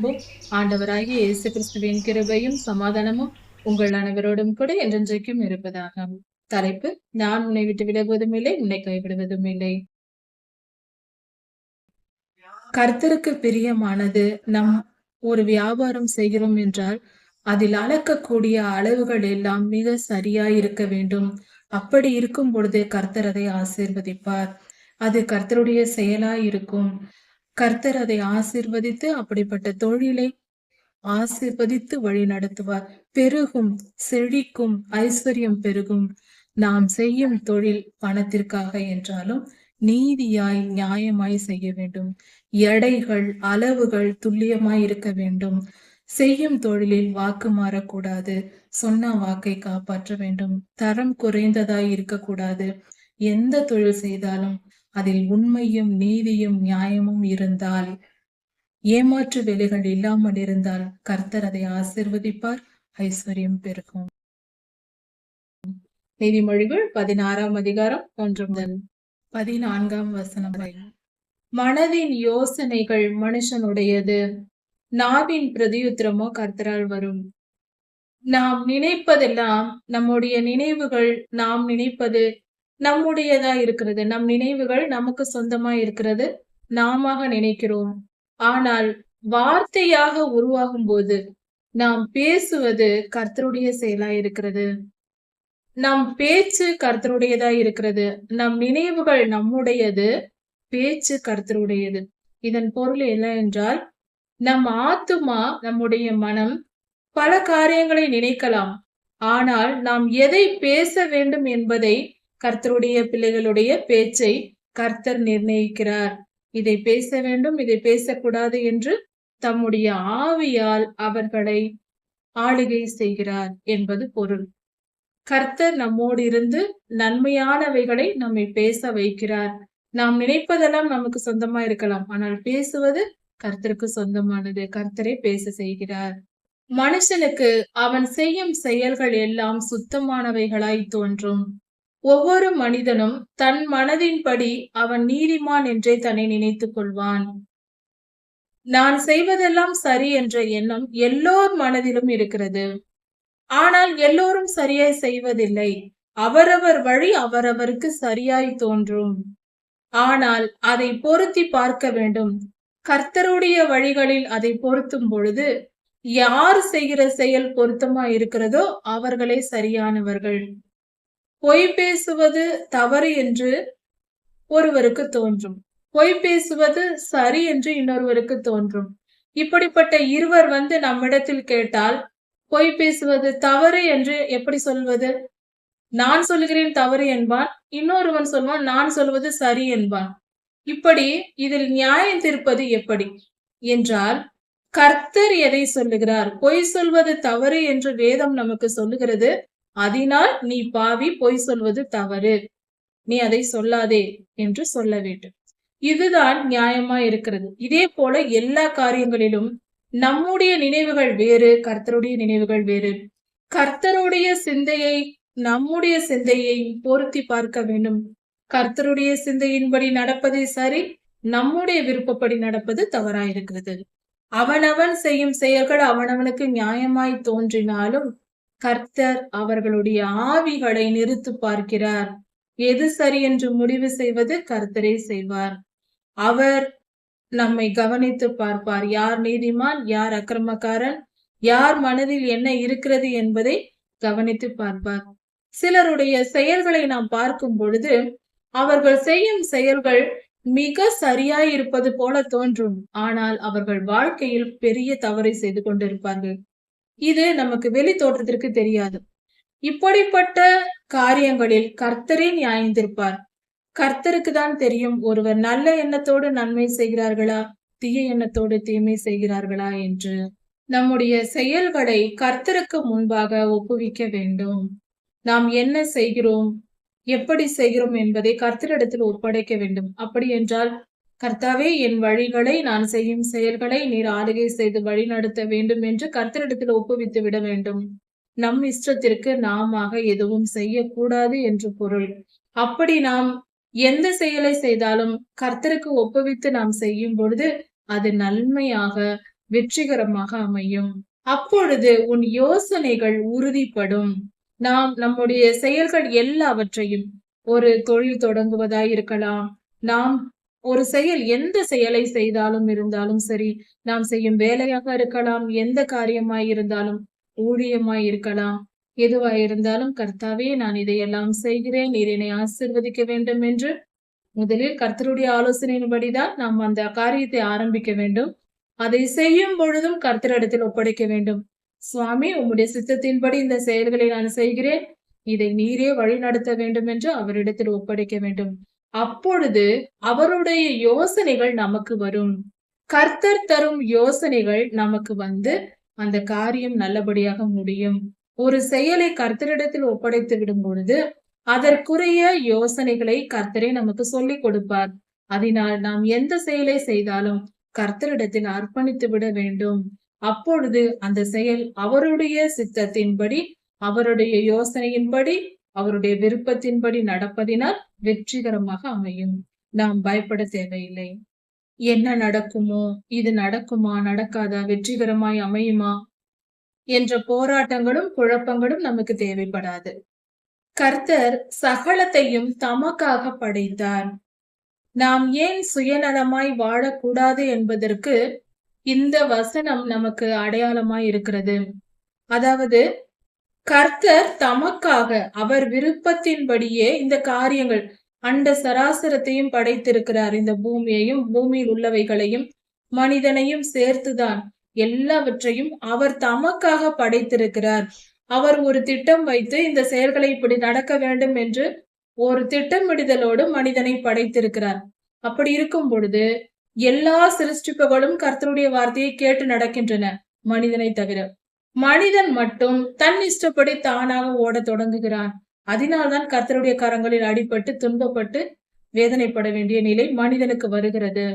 அன்பும் ஆண்டவராகிய இயேசு கிறிஸ்துவின் கிருபையும் சமாதானமும் உங்கள் அனைவரோடும் கூட என்றென்றைக்கும் இருப்பதாக தலைப்பு நான் உன்னை விட்டு விலகுவதும் இல்லை உன்னை கைவிடுவதும் இல்லை. கர்த்தருக்கு பிரியமானது நம் ஒரு வியாபாரம் செய்கிறோம் என்றால் அதில் அளக்கக்கூடிய அளவுகள் எல்லாம் மிக சரியாய் இருக்க வேண்டும். அப்படி இருக்கும் பொழுது கர்த்தர் அதை ஆசீர்வதிப்பார். அது கர்த்தருடைய செயலாய் இருக்கும். கர்த்தர் அதை ஆசிர்வதித்து அப்படிப்பட்ட தொழிலை ஆசிர்வதித்து வழி நடத்துவார். பெருகும் செழிக்கும் ஐஸ்வர்யம் பெருகும். நாம் செய்யும் தொழில் பணத்திற்காக என்றாலும் நீதியாய் நியாயமாய் செய்ய வேண்டும். எடைகள் அளவுகள் துல்லியமாய் இருக்க வேண்டும். செய்யும் தொழிலில் வாக்கு மாறக்கூடாது. சொன்ன வாக்கை காப்பாற்ற வேண்டும். தரம் குறைந்ததாய் இருக்கக்கூடாது. எந்த தொழில் செய்தாலும் அதில் உண்மையும் நீதியும் நியாயமும் இருந்தால் ஏமாற்று வேலைகள் இல்லாமல் இருந்தால் கர்த்தர் அதை ஆசிர்வதிப்பார். ஐஸ்வர்யம் பெருகும். நீதிமொழிகள் பதினாறாம் அதிகாரம் ஒன்று முதல் பதினான்காம் வசனம் மனதின் யோசனைகள் மனுஷனுடையது. நாவின் பிரதியுத்திரமோ கர்த்தரால் வரும். நாம் நினைப்பதெல்லாம் நம்முடைய நினைவுகள் நாம் நினைப்பது நம்முடையதா இருக்கிறது. நம் நினைவுகள் நமக்கு சொந்தமா இருக்கிறது. நாம நினைக்கிறோம். ஆனால் வார்த்தையாக உருவாகும் போது நாம் பேசுவது கர்த்தருடைய செயலா இருக்கிறது. நம் பேச்சு கர்த்தருடையதா இருக்கிறது. நம் நினைவுகள் நம்முடையது. பேச்சு கர்த்தருடையது. இதன் பொருள் என்ன என்றால் நம் ஆத்துமா நம்முடைய மனம் பல காரியங்களை நினைக்கலாம். ஆனால் நாம் எதை பேச வேண்டும் என்பதை கர்த்தருடைய பிள்ளைகளுடைய பேச்சை கர்த்தர் நிர்ணயிக்கிறார். இதை பேச வேண்டும் இதை பேசக்கூடாது என்று தம்முடைய ஆவியால் அவர்களை ஆளுகை செய்கிறார் என்பது பொருள். கர்த்தர் நம்மோடு இருந்து நன்மையானவைகளை நம்மை பேச வைக்கிறார். நாம் நினைப்பதெல்லாம் நமக்கு சொந்தமா இருக்கலாம் ஆனால் பேசுவது கர்த்தருக்கு சொந்தமானது. கர்த்தரை பேச செய்கிறார். மனுஷனுக்கு அவன் செய்யும் செயல்கள் எல்லாம் சுத்தமானவைகளாய் தோன்றும். ஒவ்வொரு மனிதனும் தன் மனதின்படி அவன் நீதிமான் என்றே தன்னை நினைத்துக் கொள்வான். நான் செய்வதெல்லாம் சரி என்ற எண்ணம் எல்லோர் மனதிலும் இருக்கிறது. ஆனால் எல்லோரும் சரியாய் செய்வதில்லை. அவரவர் வழி அவரவருக்கு சரியாய் தோன்றும். ஆனால் அதை பொருத்தி பார்க்க வேண்டும். கர்த்தருடைய வழிகளில் அதை பொருத்தும் பொழுது யார் செய்கிற செயல் பொருத்தமா இருக்கிறதோ அவர்களே சரியானவர்கள். பொய் பேசுவது தவறு என்று ஒருவருக்கு தோன்றும். பொய் பேசுவது சரி என்று இன்னொருவருக்கு தோன்றும். இப்படிப்பட்ட இருவர் வந்து நம்மிடத்தில் கேட்டால் பொய் பேசுவது தவறு என்று எப்படி சொல்வது? நான் சொல்கிறேன் தவறு என்பான் இன்னொருவன் சொல்வான் நான் சொல்வது சரி என்பான். இப்படி இதில் நியாயம் தீர்ப்பது எப்படி? என்றால் கர்த்தர் எதை சொல்லுகிறார்? பொய் சொல்வது தவறு என்று வேதம் நமக்கு சொல்லுகிறது. அதனால் நீ பாவி பொய் சொல்வது தவறு. நீ அதை சொல்லாதே என்று சொல்ல வேண்டும். இதுதான் நியாயமா இருக்கிறது. இதே போல எல்லா காரியங்களிலும் நம்முடைய நினைவுகள் வேறு கர்த்தருடைய நினைவுகள் வேறு. கர்த்தருடைய சிந்தையை நம்முடைய சிந்தையை பொருத்தி பார்க்க வேண்டும். கர்த்தருடைய சிந்தையின்படி நடப்பதே சரி நம்முடைய விருப்பப்படி நடப்பது தவறாயிருக்கிறது அவனவன் செய்யும் செயல்கள் அவனவனுக்கு நியாயமாய் தோன்றினாலும் கர்த்தர் அவர்களுடைய ஆவிகளை நிறுத்து பார்க்கிறார். எது சரி என்று முடிவு செய்வது கர்த்தரே செய்வார். அவர் நம்மை கவனித்து பார்ப்பார். யார் நீதிமான் யார் அக்கிரமக்காரன் யார் மனதில் என்ன இருக்கிறது என்பதை கவனித்து பார்ப்பார். சிலருடைய செயல்களை நாம் பார்க்கும் பொழுது அவர்கள் செய்யும் செயல்கள் மிக சரியாய் இருப்பது போல தோன்றும். ஆனால் அவர்கள் வாழ்க்கையில் பெரிய தவறை செய்து கொண்டிருப்பார்கள். இது நமக்கு வெளி தோற்றத்திற்கு தெரியாது. இப்படிப்பட்ட காரியங்களில் கர்த்தரே நியாயந்திருப்பார். கர்த்தருக்கு தான் தெரியும் ஒருவர் நல்ல எண்ணத்தோடு நன்மை செய்கிறார்களா தீய எண்ணத்தோடு தீமை செய்கிறார்களா என்று. நம்முடைய செயல்களை கர்த்தருக்கு முன்பாக ஒப்புவிக்க வேண்டும். நாம் என்ன செய்கிறோம் எப்படி செய்கிறோம் என்பதை கர்த்தரிடத்தில் ஒப்படைக்க வேண்டும். அப்படி என்றால் கர்த்தாவே என் வழிகளை நான் செய்யும் செயல்களை நீர் ஆளுகை செய்து வழி நடத்த வேண்டும் என்று கர்த்தரிடத்தில் ஒப்புவித்து விட வேண்டும். நம் இஷ்டத்திற்கு நாம எதுவும் செய்யக்கூடாது என்று பொருள். அப்படி நாம் எந்த செயலை செய்தாலும் கர்த்தருக்கு ஒப்புவித்து நாம் செய்யும் பொழுது அது நன்மையாக வெற்றிகரமாக அமையும். அப்பொழுது உன் யோசனைகள் உறுதிப்படும். நாம் நம்முடைய செயல்கள் எல்லாவற்றையும் ஒரு தொழில் தொடங்குவதாய் இருக்கலாம் நாம் ஒரு செயல் எந்த செயலை செய்தாலும் இருந்தாலும் சரி நாம் செய்யும் வேலையாக இருக்கலாம் எந்த காரியமாய் இருந்தாலும் ஊழியமாய் இருக்கலாம். எதுவாயிருந்தாலும் கர்த்தாவே நான் இதையெல்லாம் செய்கிறேன் இதனை ஆசிர்வதிக்க வேண்டும் என்று முதலில் கர்த்தருடைய ஆலோசனையின்படிதான் நாம் அந்த காரியத்தை ஆரம்பிக்க வேண்டும். அதை செய்யும் பொழுதும் கர்த்தரிடத்தில் ஒப்படைக்க வேண்டும். சுவாமி உம்முடைய சித்தத்தின்படி இந்த செயல்களை நான் செய்கிறேன். இதை நீரே வழி நடத்த வேண்டும் என்று அவரிடத்தில் ஒப்படைக்க வேண்டும். அப்பொழுது அவருடைய யோசனைகள் நமக்கு வரும். கர்த்தர் தரும் யோசனைகள் நமக்கு வந்து அந்த காரியம் நல்லபடியாக முடியும். ஒரு செயலை கர்த்தரிடத்தில் ஒப்படைத்து விடும் பொழுது அதற்குரிய யோசனைகளை கர்த்தரே நமக்கு சொல்லிக் கொடுப்பார். அதனால் நாம் எந்த செயலை செய்தாலும் கர்த்தரிடத்தில் அர்ப்பணித்து விட வேண்டும். அப்பொழுது அந்த செயல் அவருடைய சித்தத்தின்படி அவருடைய யோசனையின்படி அவருடைய விருப்பத்தின்படி நடப்பதினால் வெற்றிகரமாக அமையும். நாம் பயப்பட தேவையில்லை. என்ன நடக்குமோ இது நடக்குமா நடக்காதா வெற்றிகரமாய் அமையுமா என்ற போராட்டங்களும் குழப்பங்களும் நமக்கு தேவைப்படாது. கர்த்தர் சகலத்தையும் தமக்காக படைத்தார். நாம் ஏன் சுயநலமாய் வாழக்கூடாது என்பதற்கு இந்த வசனம் நமக்கு அடையாளமாய் இருக்கிறது. அதாவது கர்த்தர் தமக்காக அவர் விருப்பத்தின்படியே இந்த காரியங்கள் அண்ட சராசரத்தையும் படைத்திருக்கிறார். இந்த பூமியையும் பூமியில் உள்ளவைகளையும் மனிதனையும் சேர்த்துதான் எல்லாவற்றையும் அவர் தமக்காக படைத்திருக்கிறார். அவர் ஒரு திட்டம் வைத்து இந்த செயல்களை இப்படி நடக்க வேண்டும் என்று ஒரு திட்டமிடுதலோடு மனிதனை படைத்திருக்கிறார். அப்படி இருக்கும் பொழுது எல்லா சிருஷ்டிப்புகளும் கர்த்தருடைய வார்த்தையை கேட்டு நடக்கின்றன மனிதனை தவிர. மனிதன் மட்டும் தன் இஷ்டப்படி தானாக ஓடத் தொடங்குகிறான். அதனால்தான் கர்த்தருடைய கரங்களில் அடிபட்டு துன்பப்பட்டு வேதனைப்பட வேண்டிய நிலை மனிதனுக்கு வருகிறது.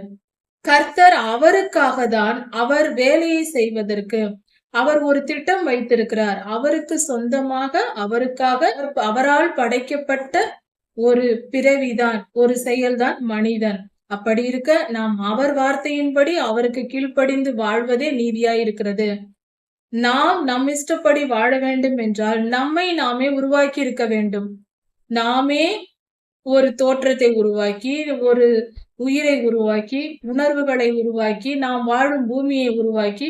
கர்த்தர் அவருக்காக தான் அவர் வேலையை செய்வதற்கு அவர் ஒரு திட்டம் வைத்திருக்கிறார். அவருக்கு சொந்தமாக அவருக்காக அவரால் படைக்கப்பட்ட ஒரு பிறவிதான் ஒரு செயல்தான் மனிதன். அப்படி இருக்க நாம் அவர் வார்த்தையின்படி அவருக்கு கீழ்ப்படிந்து வாழ்வதே நீதியாயிருக்கிறது. நாம் நம் இஷ்டப்படி வாழ வேண்டும் என்றால் நம்மை நாமே உருவாக்கி இருக்க வேண்டும். நாமே ஒரு தோற்றத்தை உருவாக்கி ஒரு உயிரை உருவாக்கி உணர்வுகளை உருவாக்கி நாம் வாழும் பூமியை உருவாக்கி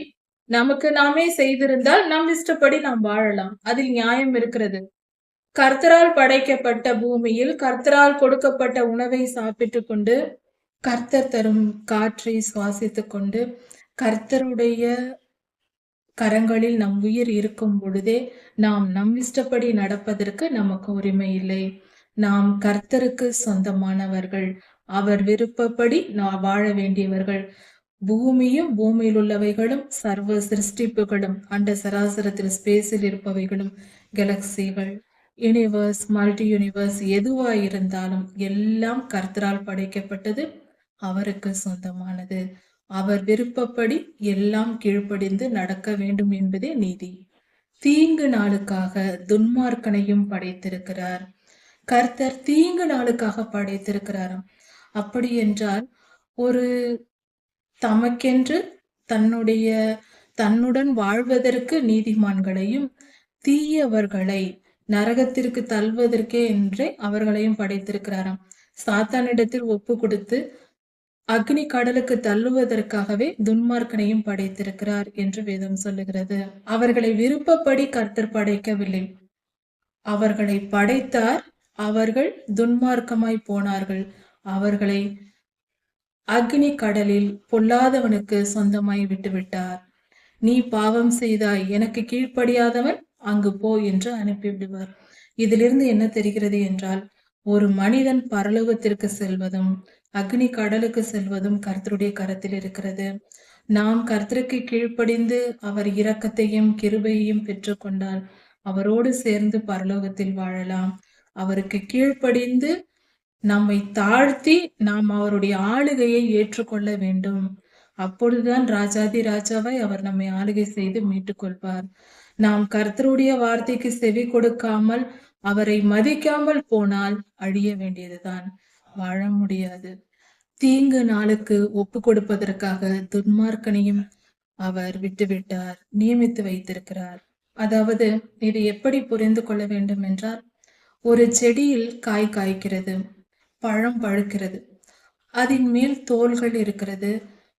நமக்கு நாமே செய்திருந்தால் நம் இஷ்டப்படி நாம் வாழலாம். அதில் நியாயம் இருக்கிறது. கர்த்தரால் படைக்கப்பட்ட பூமியில் கர்த்தரால் கொடுக்கப்பட்ட உணவை சாப்பிட்டு கொண்டு கர்த்தர் தரும் காற்றை சுவாசித்து கொண்டு கர்த்தருடைய கரங்களில் நம் உயிர் இருக்கும் பொழுதே நாம் நம் இஷ்டப்படி நடப்பதற்கு நமக்கு உரிமை இல்லை. நாம் கர்த்தருக்கு சொந்தமானவர்கள். அவர் விருப்பப்படி நான் வாழ வேண்டியவர்கள். பூமியும் பூமியில் உள்ளவைகளும் சர்வ சிருஷ்டிப்புகளும் அண்ட சராசரத்தில் ஸ்பேஸில் இருப்பவைகளும் கெலக்சிகள் யூனிவர்ஸ் மல்டி யூனிவர்ஸ் எதுவாக இருந்தாலும் எல்லாம் கர்த்தரால் படைக்கப்பட்டது அவருக்கு சொந்தமானது. அவர் விருப்பப்படி எல்லாம் கீழ்ப்படிந்து நடக்க வேண்டும் என்பதே நீதி. தீங்கு நாளுக்காக துன்மார்க்கனையும் படைத்திருக்கிறார். கர்த்தர் தீங்கு நாளுக்காக படைத்திருக்கிறாராம். அப்படி என்றால் ஒரு தமக்கென்று தன்னுடைய தன்னுடன் வாழ்வதற்கு நீதிமான்களையும் தீயவர்களை நரகத்திற்கு தள்வதற்கே என்றே அவர்களையும் படைத்திருக்கிறாராம். சாத்தானிடத்தில் ஒப்பு கொடுத்து அக்னி கடலுக்கு தள்ளுவதற்காகவே துன்மார்க்கனையும் படைத்திருக்கிறார் என்று வேதம் சொல்லுகிறது. அவர்களை விருப்பப்படி கர்த்தர் படைக்கவில்லை. அவர்களை படைத்தார் அவர்கள் துன்மார்க்கமாய் போனார்கள். அவர்களை அக்னி கடலில் பொல்லாதவனுக்கு சொந்தமாய் விட்டுவிட்டார். நீ பாவம் செய்தாய் எனக்கு கீழ்ப்படியாதவன் அங்கு போ என்று அனுப்பிவிடுவார். இதிலிருந்து என்ன தெரிகிறது என்றால் ஒரு மனிதன் பரலோகத்திற்கு செல்வதும் அக்னி கடலுக்கு செல்வதும் கர்த்தருடைய கரத்தில் இருக்கிறது. நாம் கர்த்தருக்கு கீழ்ப்படிந்து அவர் இரக்கத்தையும் கிருபையையும் பெற்றுக்கொண்டால் அவரோடு சேர்ந்து பரலோகத்தில் வாழலாம். அவருக்கு கீழ்ப்படிந்து நம்மை தாழ்த்தி நாம் அவருடைய ஆளுகையை ஏற்றுக்கொள்ள வேண்டும். அப்பொழுதுதான் ராஜாதி ராஜாவை அவர் நம்மை ஆளுகை செய்து மீட்டுக் கொள்வார். நாம் கர்த்தருடைய வார்த்தைக்கு செவி கொடுக்காமல் அவரை மதிக்காமல் போனால் அழிய வேண்டியதுதான். வாழ முடியாது. தீங்கு நாளுக்கு ஒப்பு கொடுப்பதற்காக துன்மார்க்கனையும் அவர் விட்டுவிட்டார் நியமித்து வைத்திருக்கிறார். அதாவது இது எப்படி புரிந்து கொள்ள வேண்டும் என்றால் ஒரு செடியில் காய் காய்க்கிறது பழம் பழுக்கிறது அதன் மேல் தோள்கள் இருக்கிறது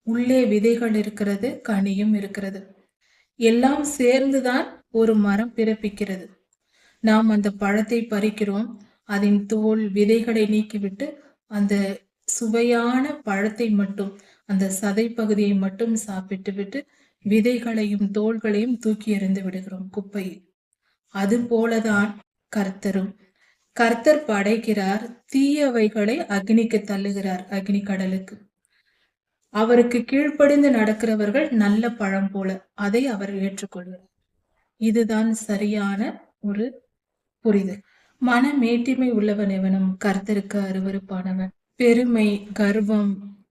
உள்ளே விதைகள் இருக்கிறது கனியும் இருக்கிறது. எல்லாம் சேர்ந்துதான் ஒரு மரம் பிறப்பிக்கிறது. நாம் அந்த பழத்தை பறிக்கிறோம் அதன் தோல் விதைகளை நீக்கிவிட்டு அந்த சுவையான பழத்தை மட்டும் அந்த சதை பகுதியை மட்டும் சாப்பிட்டு விட்டு விதைகளையும் தோள்களையும் தூக்கி எறிந்து விடுகிறோம் குப்பையில். அது போலதான் கர்த்தரும். கர்த்தர் படைக்கிறார் தீயவைகளை அக்னிக்கு தள்ளுகிறார் அக்னி கடலுக்கு அவருக்கு கீழ்ப்படிந்து நடக்கிறவர்கள் நல்ல பழம் போல அதை அவர் ஏற்றுக்கொள்கிறார். இதுதான் சரியான ஒரு புரிதல். மன மேட்டிமை உள்ளவன் எவனும் கர்த்தருக்கு அருவருப்பானவன். பெருமை கர்வம்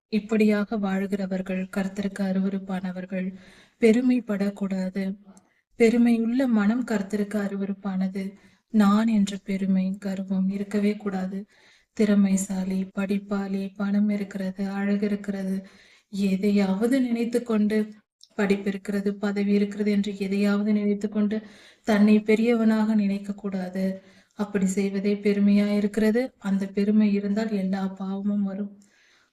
இப்படியாக வாழ்கிறவர்கள் கர்த்தருக்கு அருவருப்பானவர்கள் பெருமைப்படக்கூடாது. பெருமையுள்ள மனம் கர்த்தருக்கு அருவருப்பானது. நான் என்ற பெருமை கர்வம் இருக்கவே கூடாது. திறமைசாலி படிப்பாளி பணம் இருக்கிறது அழகு இருக்கிறது. எதையாவது நினைத்து கொண்டு படிப்பு இருக்கிறது பதவி இருக்கிறது என்று எதையாவது நினைத்து கொண்டு தன்னை பெரியவனாக நினைக்க கூடாது அப்படி செய்வதே பெருமையா இருக்கிறது. அந்த பெருமை இருந்தால் எல்லா பாவமும் வரும்.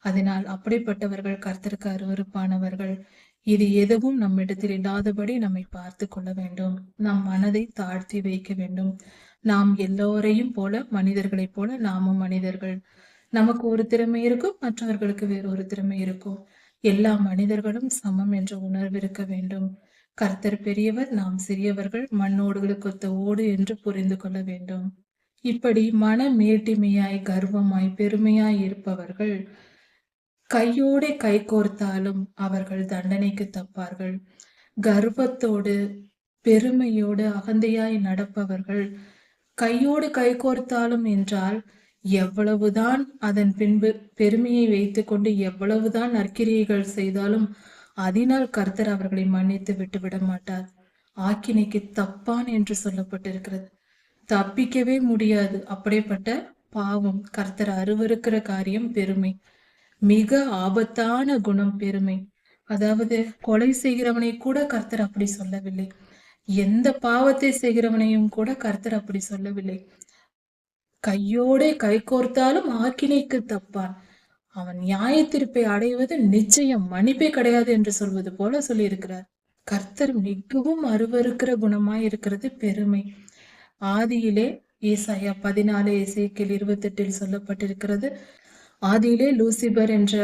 அதனால் அப்படிப்பட்டவர்கள் கர்த்தருக்கு அருவருப்பானவர்கள். இது எதுவும் நம்மிடத்தில் இல்லாதபடி நம்மை பார்த்து கொள்ள வேண்டும். நம் மனதை தாழ்த்தி வைக்க வேண்டும். நாம் எல்லோரையும் போல மனிதர்களைப் போல நாமும் மனிதர்கள். நமக்கு ஒரு திறமை இருக்கும் மற்றவர்களுக்கு வேறு ஒரு திறமை இருக்கும். எல்லா மனிதர்களும் சமம் என்ற உணர்வு இருக்க வேண்டும். கர்த்தர் பெரியவர் நாம் சிறியவர்கள் மண்ணோடுகளுக்கு ஒத்த ஓடு என்று புரிந்து கொள்ள வேண்டும். இப்படி மன மேட்டிமையாய் கர்வமாய் பெருமையாய் இருப்பவர்கள் கையோடு கை கோர்த்தாலும் அவர்கள் தண்டனைக்கு தப்பார்கள். கர்வத்தோடு பெருமையோடு அகந்தையாய் நடப்பவர்கள் கையோடு கை கோர்த்தாலும் என்றால் எவ்வளவுதான் அதன் பின்பு பெருமையை வைத்துக்கொண்டு எவ்வளவுதான் நற்கிரியைகள் செய்தாலும் அதனால் கர்த்தர் அவர்களை மன்னித்து விட்டு விட மாட்டார் ஆக்கினைக்கு தப்பான் என்று சொல்லப்பட்டிருக்கிறது. தப்பிக்கவே முடியாது. அப்படிப்பட்ட பாவம் கர்த்தர் அருவருக்கிற காரியம் பெருமை. மிக ஆபத்தான குணம் பெருமை. அதாவது கொலை செய்கிறவனை கூட கர்த்தர் அப்படி சொல்லவில்லை. எந்த பாவத்தை செய்கிறவனையும் கூட கர்த்தர் அப்படி சொல்லவில்லை. கையோடே கை கோர்த்தாலும் ஆக்கினைக்கு தப்பான். அவன் நியாய தீர்ப்பை அடைவது நிச்சயம். மன்னிப்பே கிடையாது என்று சொல்வது போல சொல்லியிருக்கிறார். கர்த்தர் மிகவும் அருவருக்கிற குணமாய் இருக்கிறது பெருமை. ஆதியிலே ஈசாயா பதினாலு இசைக்கில் இருபத்தி எட்டில் சொல்லப்பட்டிருக்கிறது. ஆதியிலே லூசிபர் என்ற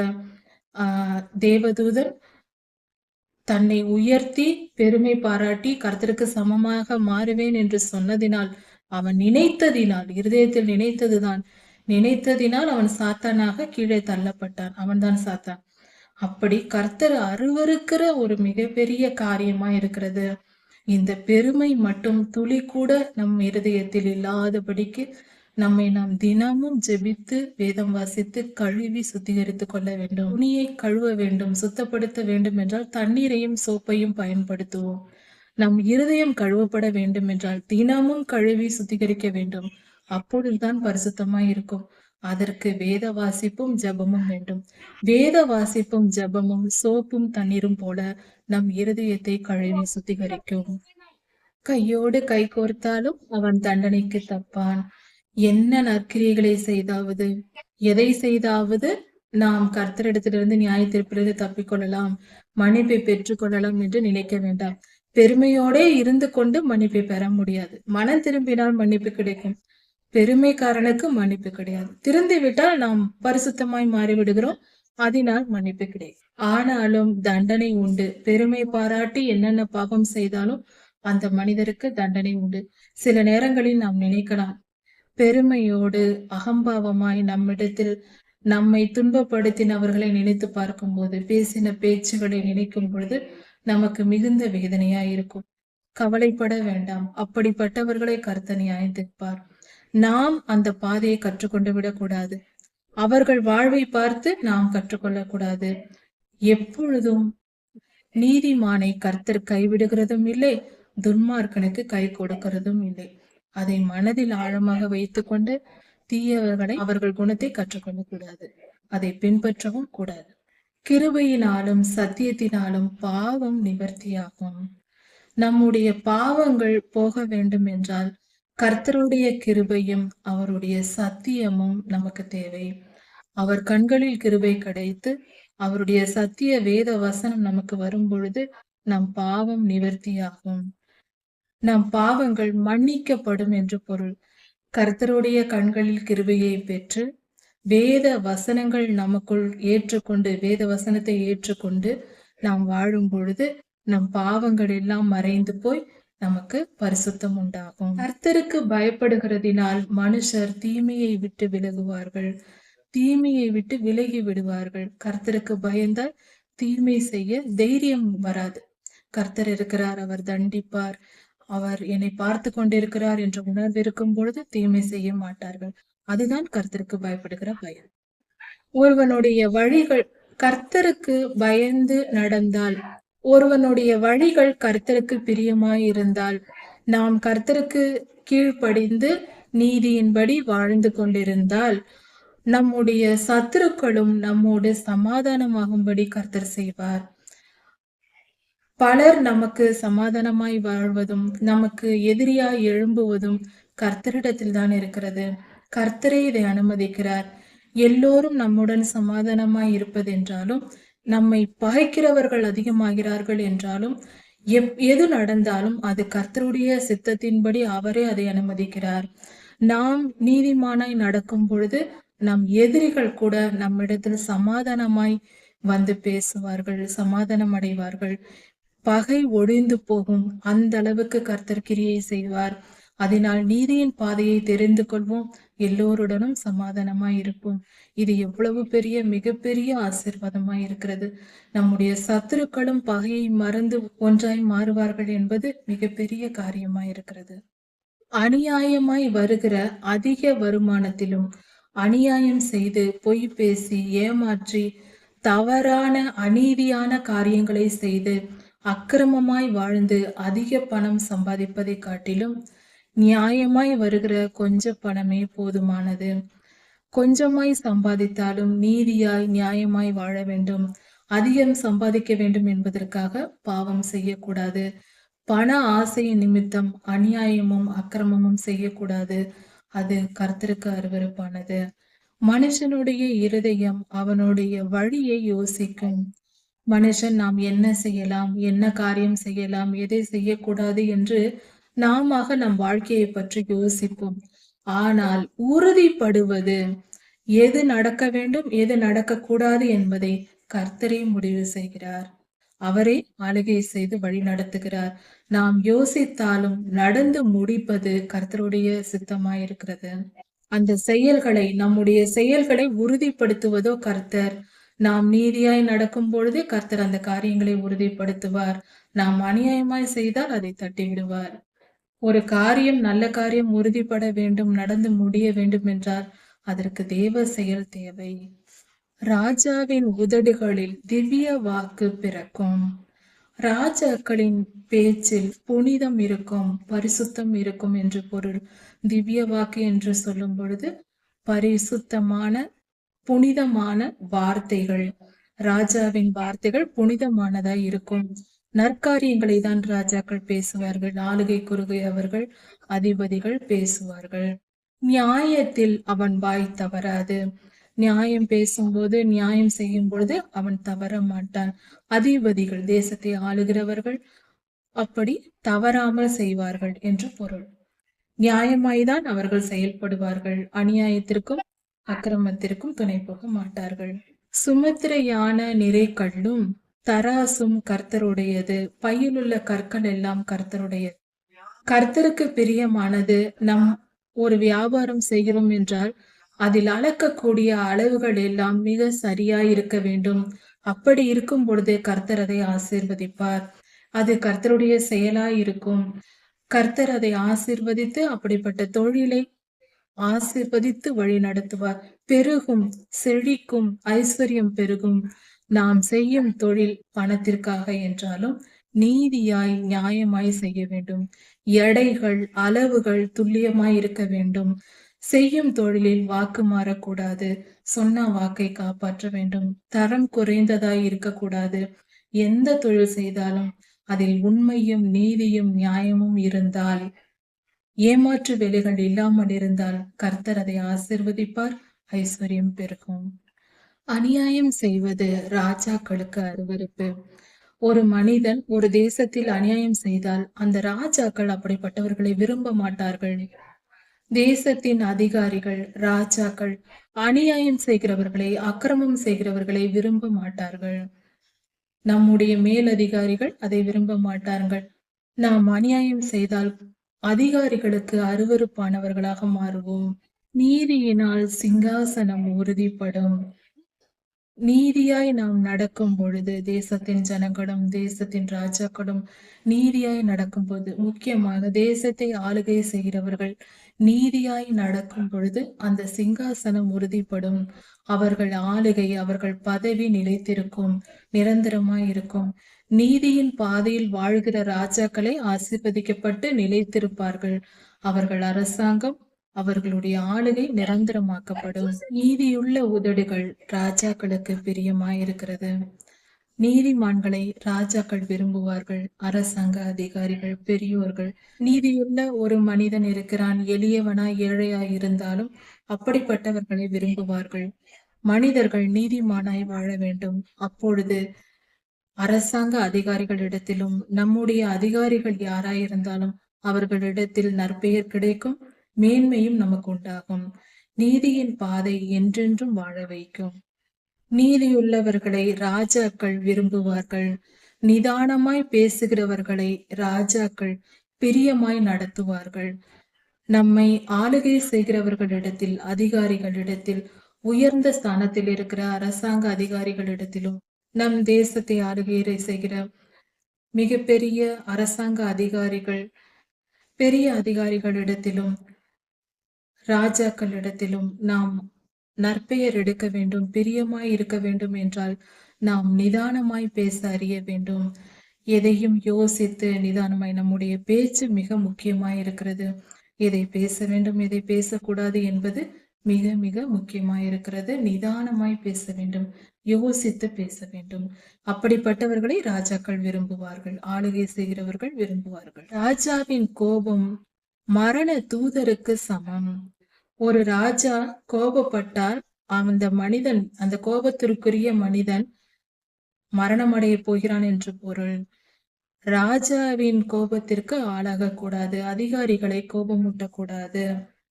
ஆஹ் தேவதூதன் தன்னை உயர்த்தி பெருமை பாராட்டி கர்த்தருக்கு சமமாக மாறுவேன் என்று சொன்னதினால் அவன் நினைத்ததினால் இருதயத்தில் நினைத்ததுதான் நினைத்ததினால் அவன் சாத்தானாக கீழே தள்ளப்பட்டான். அவன்தான் சாத்தான். அப்படி கர்த்தர் அருவருக்கிற ஒரு மிகப்பெரிய காரியமா இருக்கிறது இந்த பெருமை மட்டும் துளி கூட நம் இருதயத்தில் இல்லாதபடிக்கு நம்மை நாம் தினமும் ஜெபித்து வேதம் வாசித்து கழுவி சுத்திகரித்து கொள்ள வேண்டும். துணியை கழுவ வேண்டும் சுத்தப்படுத்த வேண்டும் என்றால் தண்ணீரையும் சோப்பையும் பயன்படுத்துவோம். நம் இருதயம் கழுவப்பட வேண்டும் என்றால் தினமும் கழுவி சுத்திகரிக்க வேண்டும். அப்பொழுதுதான் பரிசுத்தமாய் இருக்கும். அதற்கு வேத வாசிப்பும் ஜபமும் வேண்டும். வேத வாசிப்பும் ஜபமும் சோப்பும் தண்ணீரும் போல நம் இருதயத்தை கழுவி சுத்திகரிக்கும். கையோடு கை கோர்த்தாலும் அவன் தண்டனைக்கு தப்பான். என்ன நற்கிரியைகளை செய்தாவது? எதை செய்தாவது? நாம் கர்த்தரிடத்திலிருந்து நியாய தீர்ப்பிலிருந்து தப்பிக்கொள்ளலாம் மன்னிப்பை பெற்றுக்கொள்ளலாம் என்று நினைக்க வேண்டாம். பெருமையோடே இருந்து கொண்டு மன்னிப்பை பெற முடியாது. மனம் திரும்பினால் மன்னிப்பு கிடைக்கும். பெருமைக்காரனுக்கு மன்னிப்பு கிடையாது. திருந்து விட்டால் நாம் பரிசுத்தமாய் மாறிவிடுகிறோம். அதனால் மன்னிப்பு கிடையாது ஆனாலும் தண்டனை உண்டு. பெருமை பாராட்டி என்னென்ன பாவம் செய்தாலும் அந்த மனிதருக்கு தண்டனை உண்டு. சில நேரங்களில் நாம் நினைக்கலாம் பெருமையோடு அகம்பாவமாய் நம்மிடத்தில் நம்மை துன்பப்படுத்தினவர்களை நினைத்து பார்க்கும்போது பேசின பேச்சுகளை நினைக்கும் பொழுது நமக்கு மிகுந்த வேதனையா இருக்கும். கவலைப்பட வேண்டாம். அப்படிப்பட்டவர்களை கர்த்த நியாயத்திருப்பார் நாம் அந்த பாதையை கற்றுக்கொண்டு விடக்கூடாது. அவர்கள் வாழ்வை பார்த்து நாம் கற்றுக்கொள்ளக்கூடாது. எப்பொழுதும் நீதிமானை கர்த்தர் கைவிடுகிறதும் இல்லை துன்மார்க்கனுக்கு கை கொடுக்கிறதும் இல்லை. அதை மனதில் ஆழமாக வைத்துக்கொண்டு தீயவர்களை அவர்கள் குணத்தை கற்றுக்கொள்ள கூடாது அதை பின்பற்றவும் கூடாது. கிருபையினாலும் சத்தியத்தினாலும் பாவம் நிவர்த்தியாகும். நம்முடைய பாவங்கள் போக வேண்டும் என்றால் கர்த்தருடைய கிருபையும் அவருடைய சத்தியமும் நமக்கு தேவை. அவர் கண்களில் கிருபை கிடைத்து அவருடைய சத்திய வேத வசனம் நமக்கு வரும் பொழுது நம் பாவம் நிவர்த்தியாகும். நம் பாவங்கள் மன்னிக்கப்படும் என்று பொருள். கர்த்தருடைய கண்களில் கிருபையை பெற்று வேத வசனங்கள் நமக்குள் ஏற்றுக்கொண்டு வேத வசனத்தை ஏற்றுக்கொண்டு நாம் வாழும் பொழுது நம் பாவங்கள் எல்லாம் மறைந்து போய் நமக்கு பரிசுத்தம் உண்டாகும். கர்த்தருக்கு பயப்படுகிறதினால் மனுஷர் தீமையை விட்டு விலகுவார்கள். தீமையை விட்டு விலகி விடுவார்கள். கர்த்தருக்கு பயந்தால் தீமை செய்ய தைரியம் வராது. கர்த்தர் இருக்கிறார் அவர் தண்டிப்பார். அவர் என்னை பார்த்து கொண்டிருக்கிறார் என்ற உணர்வு இருக்கும் பொழுது தீமை செய்ய மாட்டார்கள். அதுதான் கர்த்தருக்கு பயப்படுகிற பயம். ஒருவனுடைய வழிகள் கர்த்தருக்கு பயந்து நடந்தால் ஒருவனுடைய வழிகள் கர்த்தருக்கு பிரியமாய் இருந்தால் நாம் கர்த்தருக்கு கீழ்ப்படிந்து நீதியின்படி வாழ்ந்து கொண்டிருந்தால் நம்முடைய சத்துருக்களும் நம்மோடு சமாதானமாகும்படி கர்த்தர் செய்வார். பலர் நமக்கு சமாதானமாய் வாழ்வதும் நமக்கு எதிரியாய் எழும்புவதும் கர்த்தரிடத்தில் தான் இருக்கிறது. கர்த்தரே இதை அனுமதிக்கிறார். எல்லோரும் நம்முடன் சமாதானமாய் இருப்பதென்றாலும் நம்மை பகைக்கிறவர்கள் அதிகமாகிறார்கள் என்றாலும் எப் எது நடந்தாலும் அது கர்த்தருடைய சித்தத்தின்படி அவரே அதை அனுமதிக்கிறார். நாம் நீதிமானாய் நடக்கும் பொழுது நம் எதிரிகள் கூட நம்மிடத்தில் சமாதானமாய் வந்து பேசுவார்கள் சமாதானம் அடைவார்கள். பகை ஒழிந்து போகும் அந்த அளவுக்கு கர்த்தர் கிரியை செய்வார். அதனால் நீதியின் பாதையை தெரிந்து கொள்வோம். எல்லோருடனும் சமாதானமாய் இருப்போம். இது எவ்வளவு பெரிய மிகப்பெரிய ஆசிர்வாதமாய் இருக்கிறது. நம்முடைய சத்துருக்களும் பகையை மறந்து ஒன்றாய் மாறுவார்கள் என்பது மிகப்பெரிய காரியமாய் இருக்கிறது. அநியாயமாய் வருகிற அதிக வருமானத்திலும் அநியாயம் செய்து பொய் பேசி ஏமாற்றி தவறான அநீதியான காரியங்களை செய்து அக்கிரமமாய் வாழ்ந்து அதிக பணம் சம்பாதிப்பதை காட்டிலும் நியாயமாய் வருகிற கொஞ்ச பணமே போதுமானது. கொஞ்சமாய் சம்பாதித்தாலும் நீதியாய் நியாயமாய் வாழ வேண்டும். அதிகம் சம்பாதிக்க வேண்டும் என்பதற்காக பாவம் செய்யக்கூடாது. பண ஆசையின் நிமித்தம் அநியாயமும் அக்கிரமமும் செய்யக்கூடாது. அது கர்த்தருக்கு அருவருப்பானது. மனுஷனுடைய இருதயம் அவனுடைய வழியை யோசிக்கும். மனுஷன் நாம் என்ன செய்யலாம் என்ன காரியம் செய்யலாம் எதை செய்யக்கூடாது என்று நாம நம் வாழ்க்கையை பற்றி யோசிப்போம். ஆனால் உறுதிப்படுவது எது நடக்க வேண்டும் எது நடக்கக்கூடாது என்பதை கர்த்தரே முடிவு செய்கிறார். அவரே ஆளுகை செய்து வழி நடத்துகிறார். நாம் யோசித்தாலும் நடந்து முடிப்பது கர்த்தருடைய சித்தமாயிருக்கிறது. அந்த செயல்களை நம்முடைய செயல்களை உறுதிப்படுத்துவதோ கர்த்தர். நாம் நீதியாய் நடக்கும் பொழுதே கர்த்தர் அந்த காரியங்களை உறுதிப்படுத்துவார். நாம் அநியாயமாய் செய்தால் அதை தட்டி விடுவார் ஒரு காரியம் நல்ல காரியம் உறுதிப்பட வேண்டும் நடந்து முடிய வேண்டும் என்றால் அதற்கு தேவ செயல் தேவை. ராஜாவின் உதடுகளில் திவ்ய வாக்கு பிறக்கும். ராஜாக்களின் பேச்சில் புனிதம் இருக்கும் பரிசுத்தம் இருக்கும் என்று பொருள். திவ்ய வாக்கு என்று சொல்லும் பொழுது பரிசுத்தமான புனிதமான வார்த்தைகள். ராஜாவின் வார்த்தைகள் புனிதமானதாய் இருக்கும். நற்காரியங்களை தான் ராஜாக்கள் பேசுவார்கள். ஆளுகை குறுகை அவர்கள் அதிபதிகள் பேசுவார்கள். நியாயத்தில் அவன் வாய் தவறாது. நியாயம் பேசும்போது நியாயம் செய்யும் பொழுது அவன் தவற மாட்டான். அதிபதிகள் தேசத்தை ஆளுகிறவர்கள் அப்படி தவறாமல் செய்வார்கள் என்று பொருள். நியாயமாய்தான் அவர்கள் செயல்படுவார்கள். அநியாயத்திற்கும் அக்கிரமத்திற்கும் துணை போக மாட்டார்கள். சுமத்திரையான நிறை கல்லும் தராசும் கர்த்தருடையது பையிலுள்ள கற்கள் எல்லாம் கர்த்தருடையது. கர்த்தருக்கு பிரியமானது நம் ஒரு வியாபாரம் செய்கிறோம் என்றால் அதில் அளக்கக்கூடிய அளவுகள் எல்லாம் மிக சரியா இருக்க வேண்டும். அப்படி இருக்கும் பொழுது கர்த்தர் அதை ஆசீர்வதிப்பார். அது கர்த்தருடைய செயலா இருக்கும் கர்த்தர் அதை ஆசிர்வதித்து அப்படிப்பட்ட தொழிலை ஆசிர்வதித்து வழி நடத்துவார் பெருகும் செழிக்கும் ஐஸ்வர்யம் பெருகும். நாம் செய்யும் தொழில் பணத்திற்காக என்றாலும் நீதியாய் நியாயமாய் செய்ய வேண்டும். எடைகள் அளவுகள் துல்லியமாய் இருக்க வேண்டும். செய்யும் தொழிலில் வாக்கு மாறக்கூடாது. சொன்ன வாக்கை காப்பாற்ற வேண்டும். தரம் குறைந்ததாய் இருக்கக்கூடாது. எந்த தொழில் செய்தாலும் அதில் உண்மையும் நீதியும் நியாயமும் இருந்தால் ஏமாற்று வேலைகள் இல்லாமல் இருந்தால் கர்த்தர் அதை ஆசிர்வதிப்பார். ஐஸ்வர்யம் பெருகும். அநியாயம் செய்வது ராஜாக்களுக்கு அருவருப்பு. ஒரு மனிதன் ஒரு தேசத்தில் அநியாயம் செய்தால் அந்த ராஜாக்கள் அப்படிப்பட்டவர்களை விரும்ப மாட்டார்கள். தேசத்தின் அதிகாரிகள் ராஜாக்கள் அநியாயம் செய்கிறவர்களை அக்கிரமம் செய்கிறவர்களை விரும்ப மாட்டார்கள். நம்முடைய மேலதிகாரிகள் அதை விரும்ப மாட்டார்கள். நாம் அநியாயம் செய்தால் அதிகாரிகளுக்கு அருவருப்பானவர்களாக மாறுவோம். நீதியினால் சிங்காசனம் உறுதிப்படும். நீதியாய் நாம் நடக்கும் பொழுது தேசத்தின் ஜனங்களும் தேசத்தின் ராஜாக்களும் நீதியாய் நடக்கும் போது முக்கியமாக தேசத்தை ஆளுகை செய்கிறவர்கள் நீதியாய் நடக்கும் பொழுது அந்த சிங்காசனம் உறுதிப்படும். அவர்கள் ஆளுகை அவர்கள் பதவி நிலைத்திருக்கும் நிரந்தரமாய் இருக்கும். நீதியின் பாதையில் வாழ்கிற ராஜாக்களை ஆசிர்வதிக்கப்பட்டு நிலைத்திருப்பார்கள். அவர்கள் அரசாங்கம் அவர்களுடைய ஆளுகை நிரந்தரமாக்கப்படும். நீதியுள்ள உதடுகள் ராஜாக்களுக்கு பிரியமாயிருக்கிறது. நீதிமான்களை ராஜாக்கள் விரும்புவார்கள். அரசாங்க அதிகாரிகள் பெரியோர்கள். நீதியுள்ள ஒரு மனிதன் இருக்கிறான். எளியவனா ஏழையா இருந்தாலும் அப்படிப்பட்டவர்களை விரும்புவார்கள். மனிதர்கள் நீதிமானாய் வாழ வேண்டும். அப்பொழுது அரசாங்க அதிகாரிகளிடத்திலும் நம்முடைய அதிகாரிகள் யாராயிருந்தாலும் அவர்களிடத்தில் நற்பெயர் கிடைக்கும். மேன்மையும் நமக்கு உண்டாகும் நீதியின் பாதை என்றென்றும் வாழ வைக்கும். நீதியுள்ளவர்களை ராஜாக்கள் விரும்புவார்கள். நிதானமாய் பேசுகிறவர்களை ராஜாக்கள் பிரியமாய் நடத்துவார்கள். நம்மை ஆளுகை செய்கிறவர்களிடத்தில் அதிகாரிகளிடத்தில் உயர்ந்த ஸ்தானத்தில் இருக்கிற அரசாங்க அதிகாரிகளிடத்திலும் நம் தேசத்தை ஆளுகை செய்கிற மிகப்பெரிய அரசாங்க அதிகாரிகள் பெரிய அதிகாரிகளிடத்திலும் ராஜாக்களிடத்திலும் நாம் நற்பெயர் எடுக்க வேண்டும் பிரியமாய் இருக்க வேண்டும் என்றால் நாம் நிதானமாய் பேச அறிய வேண்டும். எதையும் யோசித்து நிதானமாய் நம்முடைய பேச்சு மிக முக்கியமாய் இருக்கிறது. எதை பேச வேண்டும் எதை பேசக்கூடாது என்பது மிக மிக முக்கியமாய் இருக்கிறது. நிதானமாய் பேச வேண்டும் யோசித்து பேச வேண்டும். அப்படிப்பட்டவர்களை ராஜாக்கள் விரும்புவார்கள் ஆளுகை செய்கிறவர்கள் விரும்புவார்கள். ராஜாவின் கோபம் மரண தூதருக்கு சமம். ஒரு ராஜா கோபப்பட்டால் அந்த மனிதன் அந்த கோபத்திற்குரிய மனிதன் மரணமடைய போகிறான் என்று பொருள். ராஜாவின் கோபத்திற்கு ஆளாக கூடாது அதிகாரிகளை கோபமூட்டக்கூடாது.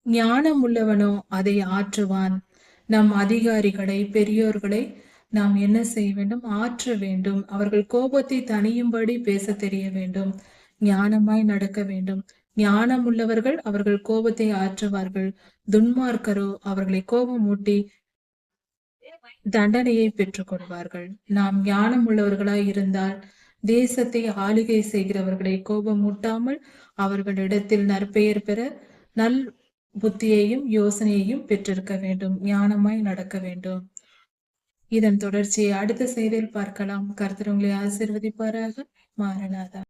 ஞானம் உள்ளவனோ அதை ஆற்றுவான். நம் அதிகாரிகளை பெரியோர்களை நாம் என்ன செய்ய வேண்டும்? ஆற்ற வேண்டும். அவர்கள் கோபத்தை தனியும்படி பேச தெரிய வேண்டும். ஞானமாய் நடக்க வேண்டும். ஞானம் உள்ளவர்கள் அவர்கள் கோபத்தை ஆற்றுவார்கள். துன்மார்க்கரோ அவர்களை கோபம் ஊட்டி தண்டனையை பெற்றுக் கொள்வார்கள். நாம் ஞானம் உள்ளவர்களாய் இருந்தால் தேசத்தை ஆளுகை செய்கிறவர்களை கோபமூட்டாமல் அவர்களிடத்தில் நற்பெயர் பெற நல் புத்தியையும் யோசனையையும் பெற்றிருக்க வேண்டும். ஞானமாய் நடக்க வேண்டும். இதன் தொடர்ச்சியை அடுத்த செய்தியில் பார்க்கலாம். கருத்தர் உங்களை ஆசிர்வதிப்பாராக. மாறனாதா.